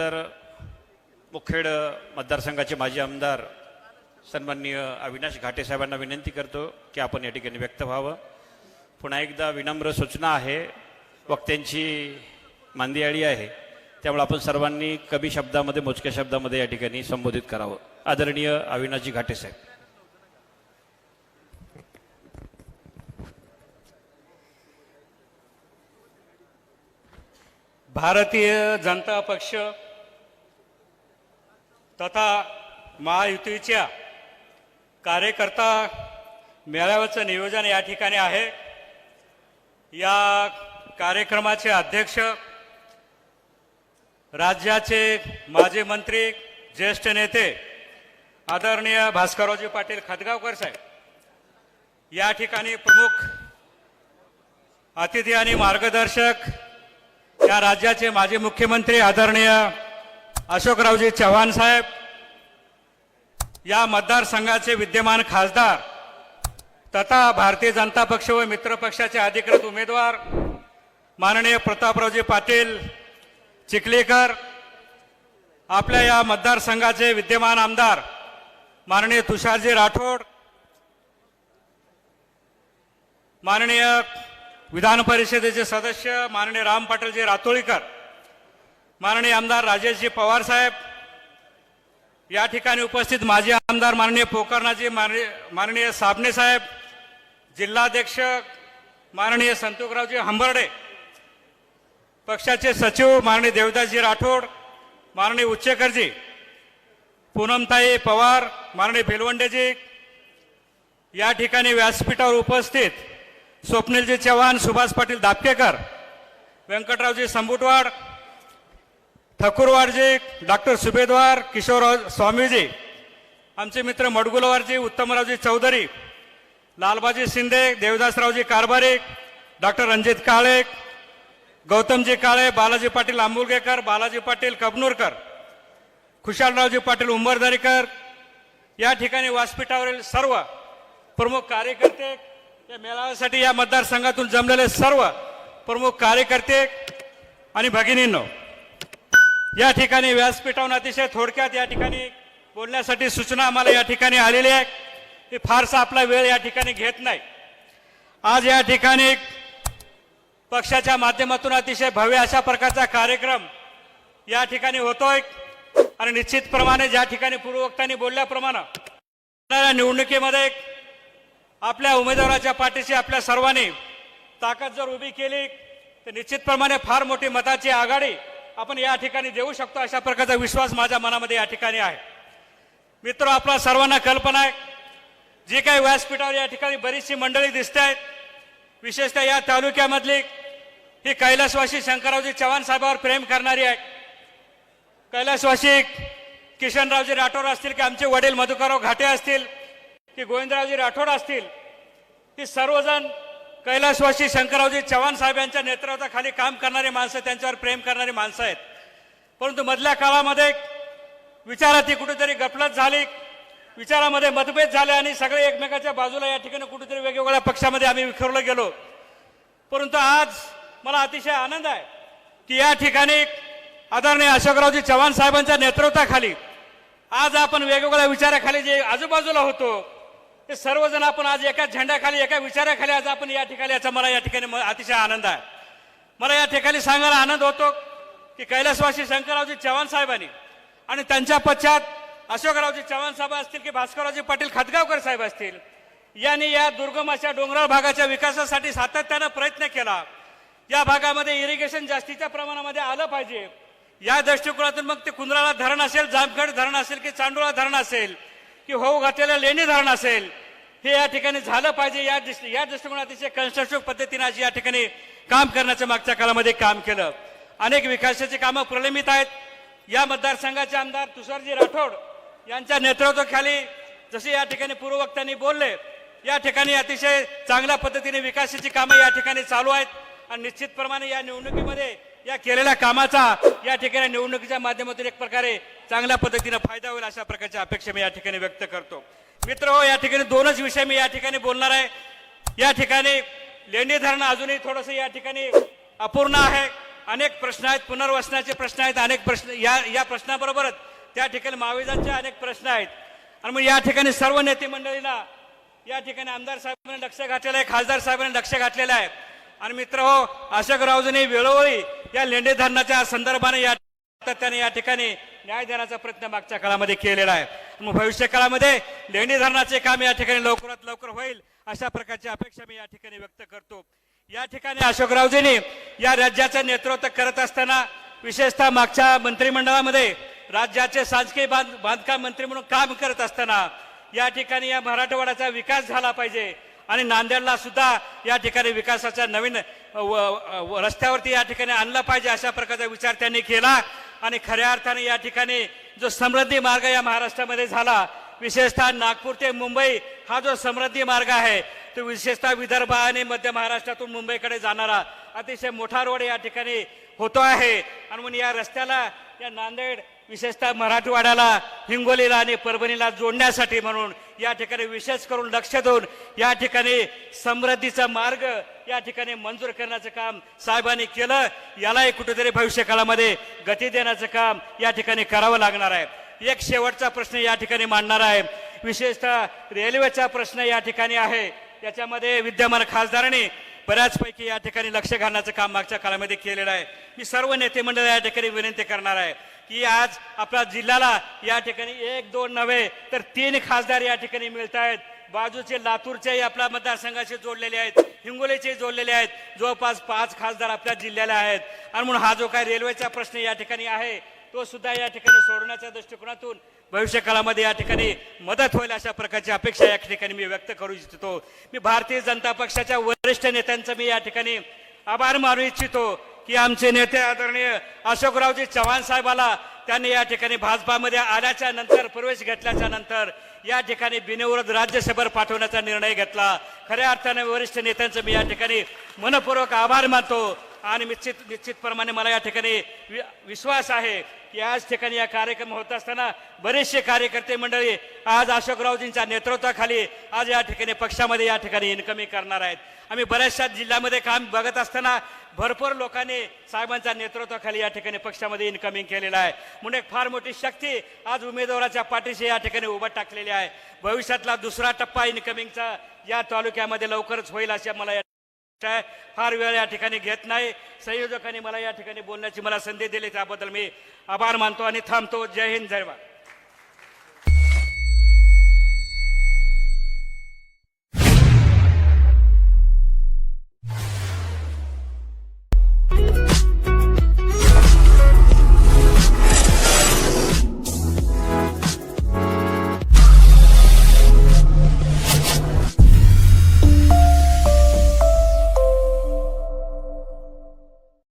तर मुखेड मतदारसंघाचे माजी आमदार सन्माननीय अविनाश घाटे साहेबांना विनंती करतो की आपण या ठिकाणी व्यक्त व्हावं. पुन्हा एकदा विनम्र सूचना आहे. वक्त्यांची मांदियाळी आहे. त्यामुळे आपण सर्वांनी कमी शब्दामध्ये मोजक्या शब्दामध्ये या ठिकाणी संबोधित करावं. आदरणीय अविनाशजी घाटे साहेब. भारतीय जनता पक्ष तथा महायुतीच्या कार्यकर्ता मेळाव्याचं नियोजन या ठिकाणी आहे. या कार्यक्रमाचे अध्यक्ष राज्याचे माजी मंत्री ज्येष्ठ नेते आदरणीय भास्कररावजी पाटील खतगावकर साहेब. या ठिकाणी प्रमुख अतिथी आणि मार्गदर्शक या राज्याचे माजी मुख्यमंत्री आदरणीय अशोकरावजी चव्हाण साहेब या मतदारसंघाचे विद्यमान खासदार तथा भारतीय जनता पक्ष व मित्र पक्षाचे अधिकृत उमेदवार माननीय प्रतापरावजी पाटील चिखलीकर आपल्या या मतदारसंघाचे विद्यमान आमदार माननीय तुषारजी राठोड माननीय विधान परिषदेचे सदस्य माननीय राम पाटीलजी रातोळीकर माननीय आमदार राजेशजी पवार साहेब या ठिकाणी उपस्थित माजी आमदार माननीय पोकर्णाजी माननीय माननीय साबणे साहेब जिल्हाध्यक्ष माननीय संतोखरावजी हंबर्डे पक्षाचे सचिव माननीय देवदासजी राठोड माननीय उच्चेकरजी पूनमताई पवार माननीय बेलवंडेजी या ठिकाणी व्यासपीठावर उपस्थित स्वप्नीलजी चव्हाण सुभाष पाटील दापकेकर व्यंकटरावजी संबुटवाड ठकुरवारजी डॉक्टर सुभेदवार किशोरराव स्वामीजी आमचे मित्र मडगुलवारजी उत्तमरावजी चौधरी लालबाजी शिंदे देवदासरावजी कारभारी डॉक्टर रणजित काळे गौतमजी काळे बालाजी पाटील आंबुलगेकर बालाजी पाटील कबनूरकर खुशालरावजी पाटील उंबरदरीकर या ठिकाणी व्यासपीठावरील सर्व प्रमुख कार्यकर्ते या मेळाव्यासाठी या मतदारसंघातून जमलेले सर्व प्रमुख कार्यकर्ते आणि भगिनींनो या ठिकाणी व्यासपीठावर अतिशय थोडक्यात या ठिकाणी बोलण्यासाठी सूचना आम्हाला या ठिकाणी आलेली आहे. की फारसा आपला वेळ या ठिकाणी घेत नाही. आज या ठिकाणी पक्षाच्या माध्यमातून अतिशय भव्य अशा प्रकारचा कार्यक्रम या ठिकाणी होतोय. आणि निश्चितप्रमाणे ज्या ठिकाणी पूर्ववक्तांनी बोलल्याप्रमाणे येणाऱ्या निवडणुकीमध्ये आपल्या उमेदवाराच्या पाठीशी आपल्या सर्वांनी ताकद जर उभी केली तर निश्चितप्रमाणे फार मोठी मताची आघाडी आपण या ठिकाणी देऊ शकतो अशा प्रकारचा विश्वास माझ्या मनामध्ये या ठिकाणी आहे. मित्र आपला सर्वांना कल्पना आहे. जी काही व्यासपीठावर या ठिकाणी बरीचशी मंडळी दिसत आहेत विशेषतः या तालुक्यामधली ही कैलासवासी शंकररावजी चव्हाण साहेबावर प्रेम करणारी आहे. कैलासवासी किशनरावजी राठोड असतील की आमचे वडील मधुकरराव घाटे असतील की गोविंदरावजी राठोड असतील ही सर्वजण कैलासवासी शंकररावजी चव्हाण साहेब यांच्या नेतृत्वाखाली काम करणारी माणसं त्यांच्यावर प्रेम करणारी माणसं आहेत. परंतु मधल्या काळामध्ये विचारात कुठेतरी गफलत झाली विचारामध्ये मतभेद झाले आणि सगळे एकमेकाच्या बाजूला या ठिकाणी कुठेतरी वेगवेगळ्या पक्षामध्ये आम्ही विखरलो गेलो. परंतु आज मला अतिशय आनंद आहे की या ठिकाणी आदरणीय अशोकरावजी चव्हाण साहेबांच्या नेतृत्वाखाली आज आपण वेगवेगळ्या विचाराखाली जे आजूबाजूला होतो ते सर्वजण आपण आज एका झेंड्याखाली एका विचाराखाली आज आपण या ठिकाणी याचा मला या ठिकाणी म- अतिशय आनंद आहे. मला या ठिकाणी सांगायला आनंद होतो की कैलासवासी शंकररावजी चव्हाण साहेबांनी आणि त्यांच्या पश्चात अशोकरावजी चव्हाण साहेब असतील की भास्कररावजी पाटील खतगावकर साहेब असतील यांनी या दुर्गम अशा डोंगराळ भागाच्या विकासासाठी सातत्यानं प्रयत्न केला. या भागामध्ये इरिगेशन जास्तीच्या प्रमाणामध्ये आलं पाहिजे. या दृष्टिकोनातून मग ते कुंद्राला धरण असेल जामखेड धरण असेल की चांडोळा धरण असेल की होऊ घातलेलं लेणी धरण असेल हे या ठिकाणी झालं पाहिजे या दृष्टी या दृष्टिकोन अतिशय कन्स्ट्रक्टिव्ह पद्धतीने आज या ठिकाणी काम करण्याच्या मागच्या काळामध्ये काम केलं. अनेक विकासाची कामं प्रलंबित आहेत. या मतदारसंघाचे आमदार तुषारजी राठोड यांच्या नेतृत्वाखाली जसे या ठिकाणी पूर्ववक्त्यांनी बोलले या ठिकाणी अतिशय चांगल्या पद्धतीने विकासाची कामं या ठिकाणी चालू आहेत. आणि निश्चितप्रमाणे या निवडणुकीमध्ये या केलेल्या कामाचा या ठिकाणी निवडणुकीच्या माध्यमातून एक प्रकारे चांगल्या पद्धतीने फायदा होईल अशा प्रकारची अपेक्षा मी या ठिकाणी व्यक्त करतो. मित्र हो या ठिकाणी दोनच विषय मी या ठिकाणी बोलणार आहे. या ठिकाणी लेंडी धरण अजूनही थोडंसं या ठिकाणी अपूर्ण आहे. अनेक प्रश्न आहेत पुनर्वसनाचे प्रश्न आहेत अनेक प्रश्न या या प्रश्नाबरोबरच त्या ठिकाणी महाविजांचे अनेक प्रश्न आहेत. आणि मग या ठिकाणी सर्व नेते मंडळींना या ठिकाणी आमदार साहेबांनी लक्ष घातलेलं आहे खासदार साहेबांनी लक्ष घातलेलं आहे. आणि मित्र हो अशोक रावजनी वेळोवेळी या लेंडे धरणाच्या संदर्भाने या त्याने या ठिकाणी न्याय देण्याचा प्रयत्न मागच्या काळामध्ये केलेला आहे. मग भविष्य काळामध्ये लेणी धरणाचे काम या ठिकाणी लवकरात लवकर होईल अशा प्रकारची अपेक्षा मी या ठिकाणी व्यक्त करतो. या ठिकाणी अशोकरावजींनी या राज्याचं नेतृत्व करत असताना विशेषतः मागच्या मंत्रिमंडळामध्ये राज्याचे सांस्कृतिक बांध बांधकाम मंत्री म्हणून काम करत असताना या ठिकाणी या मराठवाड्याचा विकास झाला पाहिजे आणि नांदेडला सुद्धा या ठिकाणी विकासाच्या नवीन व- रस्त्यावरती या ठिकाणी आणला पाहिजे अशा प्रकारचा विचार त्यांनी केला. आणि खऱ्या अर्थाने या ठिकाणी जो समृद्धी मार्ग या महाराष्ट्रामध्ये झाला विशेषतः नागपूर ते मुंबई हा जो समृद्धी मार्ग आहे तो विशेषतः विदर्भ आणि मध्य महाराष्ट्रातून मुंबईकडे जाणारा अतिशय मोठा रोड या ठिकाणी होतो आहे. आणि म्हणून या रस्त्याला या नांदेड विशेषतः मराठवाड्याला हिंगोलीला आणि परभणीला जोडण्यासाठी म्हणून या ठिकाणी विशेष करून लक्ष देऊन या ठिकाणी समृद्धीचा मार्ग या ठिकाणी मंजूर करण्याचं काम साहेबांनी केलं. यालाही कुठेतरी भविष्य काळामध्ये गती देण्याचं काम या ठिकाणी करावं लागणार आहे. एक शेवटचा प्रश्न या ठिकाणी मांडणार आहे. विशेषतः रेल्वेचा प्रश्न या ठिकाणी आहे. याच्यामध्ये विद्यमान खासदारांनी बऱ्याचपैकी या ठिकाणी लक्ष घालण्याचं काम मागच्या काळामध्ये केलेलं आहे. मी सर्व नेते मंडळ या ठिकाणी विनंती करणार आहे. की आज आपल्या जिल्ह्याला या ठिकाणी एक दोन नव्हे तर तीन खासदार या ठिकाणी मिळत आहेत बाजूचे लातूरचेही आपल्या मतदारसंघाशी जोडलेले आहेत. हिंगोलीचे जोडलेले आहेत. जवळपास पाच खासदार आपल्या जिल्ह्याला आहेत. आणि म्हणून हा जो काय रेल्वेचा प्रश्न या ठिकाणी आहे तो सुद्धा या ठिकाणी सोडवण्याच्या दृष्टिकोनातून भविष्य काळामध्ये या ठिकाणी मदत होईल अशा प्रकारची अपेक्षा या ठिकाणी मी व्यक्त करू इच्छितो. मी भारतीय जनता पक्षाच्या वरिष्ठ नेत्यांचं मी या ठिकाणी आभार मानू इच्छितो. की आमचे नेते आदरणीय अशोकरावजी चव्हाण साहेबाला त्यांनी या ठिकाणी भाजपामध्ये आल्याच्यानंतर प्रवेश घेतल्याच्या नंतर या ठिकाणी बिनविरोध राज्यसभेवर पाठवण्याचा निर्णय घेतला. खऱ्या अर्थाने वरिष्ठ नेत्यांचं मी या ठिकाणी मनपूर्वक आभार मानतो आणि निश्चित निश्चितप्रमाणे मला या ठिकाणी वि- विश्वास आहे की आज ठिकाणी या कार्यक्रम होत असताना बरेचसे कार्यकर्ते मंडळी आज अशोकरावजींच्या नेतृत्वाखाली आज या ठिकाणी पक्षामध्ये या ठिकाणी इन्कमिंग करणार आहेत. आम्ही बऱ्याचशा जिल्ह्यामध्ये काम बघत असताना भरपूर लोकांनी साहेबांच्या नेतृत्वाखाली या ठिकाणी पक्षामध्ये इन्कमिंग केलेलं आहे. म्हणून एक फार मोठी शक्ती आज उमेदवाराच्या पाठीशी या ठिकाणी उभं टाकलेली आहे. भविष्यातला दुसरा टप्पा इन्कमिंगचा या तालुक्यामध्ये लवकरच होईल अशा मला या फार वेळ या ठिकाणी घेत नाही. संयोजकांनी मला या ठिकाणी बोलण्याची मला संधी दिली. त्याबद्दल मी आभार मानतो आणि थांबतो. जय हिंद जय भारत.